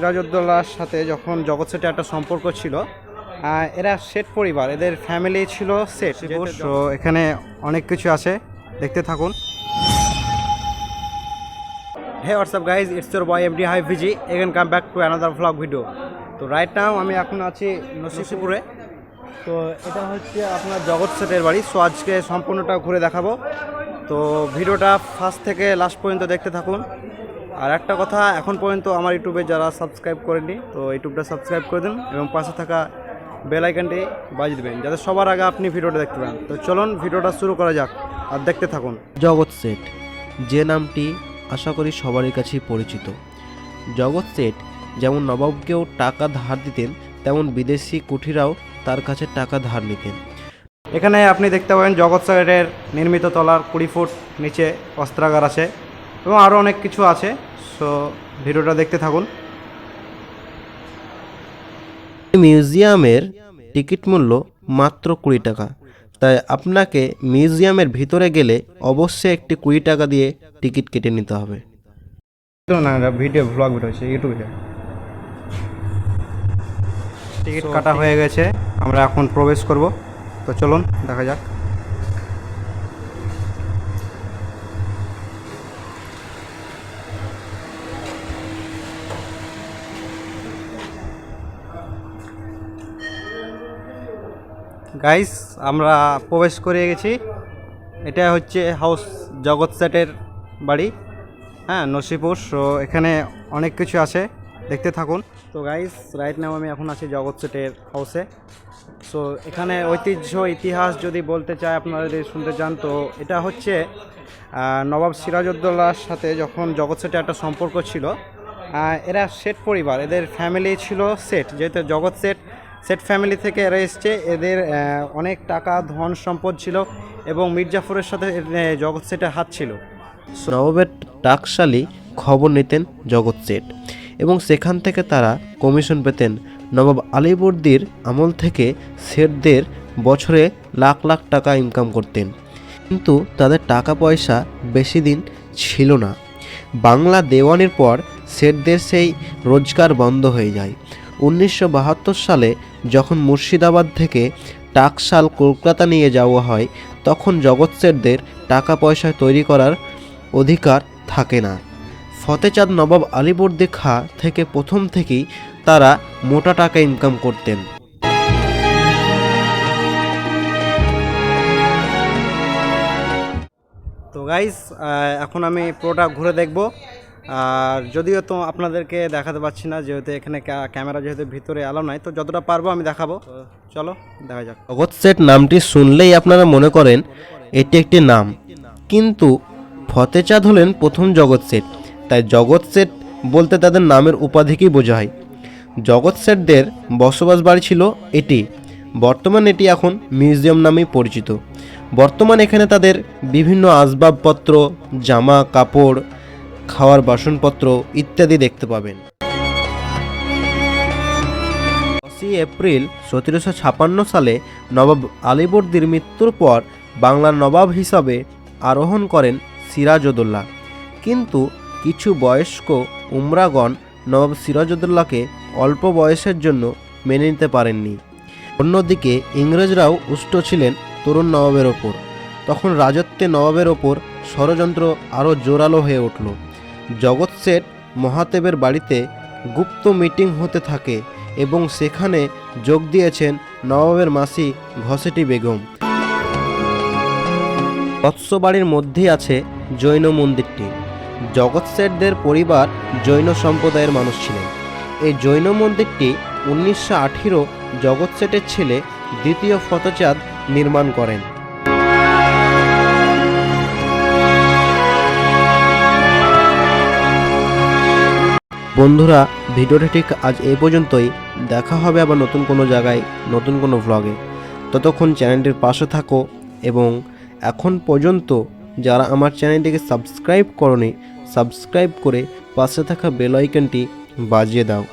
সিরাজউদ্দৌলার সাথে যখন জগৎ সেটের একটা সম্পর্ক ছিল এরা সেট পরিবার এদের ফ্যামিলি ছিল সেট। তো এখানে অনেক কিছু আছে দেখতে থাকুন। Hey what's up guys it's your boy MD hi ভিজি again come back to another vlog video তো রাইট নাও আমি এখন আছি নসিপুরে। তো এটা হচ্ছে আপনার জগৎ সেটের বাড়ি। সো আজকে সম্পূর্ণটা ঘুরে দেখাবো। তো ভিডিওটা ফার্স্ট থেকে লাস্ট পর্যন্ত দেখতে থাকুন। আর একটা কথা এখন পর্যন্ত আমার ইউটিউবে যারা সাবস্ক্রাইব করেনি তো ইউটিউবটা সাবস্ক্রাইব করে দিন এবং পাশে থাকা বেল আইকনটি বাজিয়ে দেবেন যাতে সবার আগে আপনি ভিডিওটা দেখতে পান। তো চলুন ভিডিওটা শুরু করা যাক আর দেখতে থাকুন। জগৎ সেট যে নামটি আশা করি সবারই কাছেই পরিচিত। জগৎ সেট যেমন নবাবকেও টাকা ধার দিতেন তেমন বিদেশি কুঠিরাও তার কাছে টাকা ধার নিতেন। এখানে আপনি দেখতে পাবেন জগৎ সাগরের নির্মিত তলার কুড়ি ফুট নিচে অস্ত্রাগার আছে। এবং আরও অনেক কিছু আছে সো ভিডিওটা দেখতে থাকুন। মিউজিয়ামের টিকিট মূল্য মাত্র কুড়ি টাকা। তাই আপনাকে মিউজিয়ামের ভিতরে গেলে অবশ্যই একটি কুড়ি টাকা দিয়ে টিকিট কেটে নিতে হবে। না ভিডিও ব্লগ ভিডিও হচ্ছে ইউটিউবে টিকিট কাটা হয়ে গেছে আমরা এখন প্রবেশ করব। তো চলুন দেখা যাক। গাইস আমরা প্রবেশ করে গেছি। এটা হচ্ছে হাউস জগৎ সেটের বাড়ি হ্যাঁ নসিপুর। সো এখানে অনেক কিছু আছে, দেখতে থাকুন। তো গাইস রাইট নাও আমি এখন আছি জগৎ সেটের হাউসে সো এখানে ঐতিহ্য, ইতিহাস যদি বলতে চাই আপনারা যদি শুনতে চান, তো এটা হচ্ছে নবাব সিরাজউদ্দৌলার সাথে যখন জগৎ সেটের একটা সম্পর্ক ছিল এরা সেট পরিবার, এদের ফ্যামিলি ছিল সেট যেহেতু জগৎ সেট সেট ফ্যামিলি থেকে এরা এসছে। এদের অনেক টাকা, ধন, সম্পদ ছিল এবং মির্জাফরের সাথে জগৎ সেটের হাত ছিল। নবাবের টাকশালী খবর নিতেন জগৎ সেট এবং সেখান থেকে তারা কমিশন পেতেন। নবাব আলীবর্দীর আমল থেকে শেঠদের বছরে লাখ লাখ টাকা ইনকাম করতেন। কিন্তু তাদের টাকা পয়সা বেশি দিন ছিল না। বাংলা দেওয়ানির পর শেঠদের সেই রোজগার বন্ধ হয়ে যায়। উনিশশো বাহাত্তর সালে যখন মুর্শিদাবাদ থেকে টাকশাল কলকাতা নিয়ে যাওয়া হয়, তখন জগৎ শেঠদের টাকা পয়সা তৈরি করার অধিকার থাকে না। ফতেচাঁদ নবাব আলীবর্দী খা থেকে প্রথম থেকেই তারা মোটা টাকা ইনকাম করতেন। তো গাইস এখন আমি পুরোটা ঘুরে দেখব। আর যদিও তো আপনাদেরকে দেখাতে পাচ্ছি না, যেহেতু এখানে ক্যামেরা যেহেতু ভিতরে আলো নাই, তো যতটা পারব আমি দেখাবো। চলো, দেখা যাক। জগৎ সেট নামটি শুনলেই আপনারা মনে করেন এটি একটি নাম। কিন্তু ফতেচাঁদ হলেন প্রথম জগৎ সেট। তাই জগৎ সেট বলতে তাদের নামের উপাধিকেই বোঝায়। জগৎ সেটদের বসবাস বাড়ি ছিল এটি। বর্তমান এটি এখন মিউজিয়াম নামেই পরিচিত। বর্তমান এখানে তাদের বিভিন্ন আসবাবপত্র, জামা, কাপড় খাওয়ার বাসনপত্র ইত্যাদি দেখতে পাবেন। দশই এপ্রিল সতেরোশো ছাপান্ন সালে নবাব আলীবর্দীর মৃত্যুর পর বাংলার নবাব হিসাবে আরোহণ করেন সিরাজউদ্দৌলা। কিন্তু কিছু বয়স্ক উমরাগণ নবাব সিরাজউদ্দৌলাকে অল্প বয়সের জন্য মেনে নিতে পারেননি। অন্যদিকে ইংরেজরাও উষ্ট ছিলেন তরুণ নবাবের ওপর। তখন রাজত্বে নবাবের ওপর ষড়যন্ত্র আরও জোরালো হয়ে উঠল। জগৎ শেঠ মহাদেবের বাড়িতে গুপ্ত মিটিং হতে থাকে এবং সেখানে যোগ দিয়েছেন নবাবের মাসি ঘসেটি বেগম। বৎসবাড়ির মধ্যেই আছে জৈন মন্দিরটি। জগৎ শেঠদের পরিবার জৈন সম্প্রদায়ের মানুষ ছিলেন। এই জৈন মন্দিরটি উনিশশো আঠেরো জগৎ শেঠের ছেলে দ্বিতীয় ফতচাঁদ নির্মাণ করেন। বন্ধুরা, ভিডিওটা ঠিক আজ এই পর্যন্তই। দেখা হবে আবার নতুন কোনো জায়গায়, নতুন কোনো ভ্লগে ততক্ষণ চ্যানেলটির পাশে থাকো এবং এখন পর্যন্ত যারা আমার চ্যানেলটিকে সাবস্ক্রাইব করনি সাবস্ক্রাইব করে পাশে থাকা বেল আইকনটি বাজিয়ে দাও।